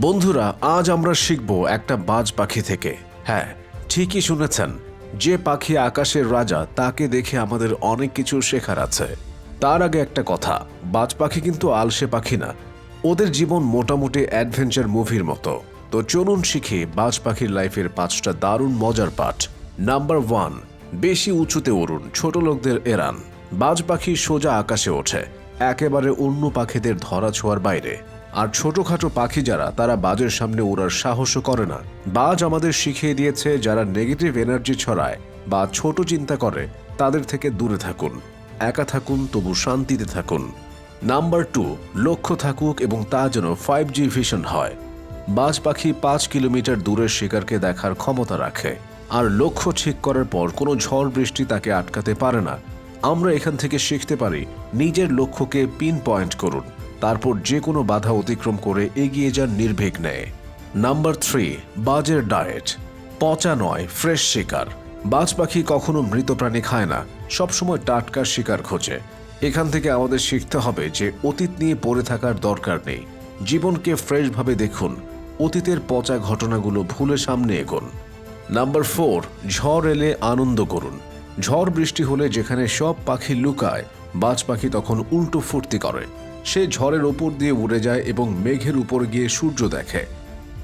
বন্ধুরা, আজ আমরা শিখব একটা বাজ পাখি থেকে। হ্যাঁ ঠিকই শুনেছেন, যে পাখি আকাশের রাজা, তাকে দেখে আমাদের অনেক কিছু শেখার আছে। তার আগে একটা কথা, বাজ পাখি কিন্তু আলসে পাখি না। ওদের জীবন মোটামুটি অ্যাডভেঞ্চার মুভির মতো। তো চলুন শিখি বাজ পাখির লাইফের পাঁচটা দারুণ মজার পাঠ। নাম্বার ওয়ান, বেশি উঁচুতে উড়ুন, ছোট লোকদের এড়ান। বাজ পাখি সোজা আকাশে ওঠে, একেবারে অন্য পাখিদের ধরা ছোঁয়ার বাইরে। আর ছোটখাটো পাখি যারা, তারা বাজের সামনে ওড়ার সাহসও করে না। বাজ আমাদের শিখিয়ে দিয়েছে, যারা নেগেটিভ এনার্জি ছড়ায় বা ছোট চিন্তা করে, তাদের থেকে দূরে থাকুন। একা থাকুন, তবু শান্তিতে থাকুন। নাম্বার টু লক্ষ্য থাকুক এবং তা যেন ফাইভ জি ভিশন হয়। বাজ পাখি পাঁচ কিলোমিটার দূরের শিকারকে দেখার ক্ষমতা রাখে। আর লক্ষ্য ঠিক করার পর কোনো ঝড় বৃষ্টি তাকে আটকাতে পারে না। আমরা এখান থেকে শিখতে পারি, নিজের লক্ষ্যকে পিন পয়েন্ট করুন। তারপর যে কোনো বাধা অতিক্রম করে এগিয়ে যান নির্বিঘ্নে। নাম্বার থ্রি, বাজের ডায়েট। পচা নয়, ফ্রেশ শিকার। বাজ পাখি কখনো মৃত প্রাণী খায় না, সবসময় টাটকা শিকার খোঁজে। এখান থেকে আমাদের শিখতে হবে যে অতীত নিয়ে পড়ে থাকার দরকার নেই। জীবনকে ফ্রেশভাবে দেখুন, অতীতের পচা ঘটনাগুলো ভুলে সামনে এগোন। নাম্বার ফোর, ঝড় এলে আনন্দ করুন। ঝড় বৃষ্টি হলে যেখানে সব পাখি লুকায়, বাজ পাখি তখন উল্টো ফুর্তি করে। সে ঝড়ের ওপর দিয়ে উড়ে যায় এবং মেঘের উপর গিয়ে সূর্য দেখে।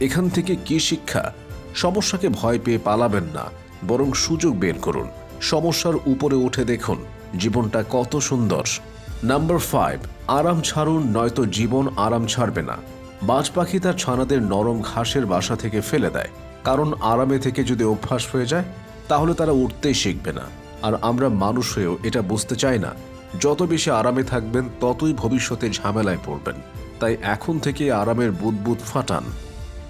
এখান থেকে কি শিক্ষা? সমস্যাকে ভয় পেয়ে পালাবেন না, বরং সুযোগ বের করুন। সমস্যার উপরে উঠে দেখুন, জীবনটা কত সুন্দর। নাম্বার ফাইভ, আরাম ছাড়ুন, নয়তো জীবন আরাম ছাড়বে না। বাজ পাখি তার ছানাদের নরম ঘাসের বাসা থেকে ফেলে দেয়। কারণ আরামে থেকে যদি অভ্যাস হয়ে যায়, তাহলে তারা উঠতেই শিখবে না। আর আমরা মানুষ হয়েও এটা বুঝতে চাই না যত বেশি আরামে থাকবেন, ততই ভবিষ্যতে ঝামেলায় পড়বেন। তাই এখন থেকে আরামের বুদবুদ ফাটান।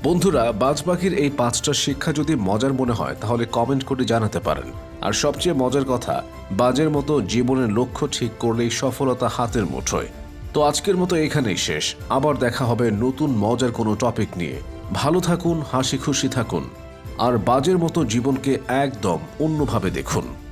বন্ধুরা, বাজপাখির এই পাঁচটা শিক্ষা যদি মজার মনে হয়, তাহলে কমেন্ট করে জানাতে পারেন। আর সবচেয়ে মজার কথা, বাজের মতো জীবনের লক্ষ্য ঠিক করলেই সফলতা হাতের মুঠোয়। তো আজকের মতো এখানেই শেষ। আবার দেখা হবে নতুন মজার কোনো টপিক নিয়ে। ভালো থাকুন, হাসি খুশি থাকুন। আর বাজের মতো জীবনকে একদম অন্যভাবে দেখুন।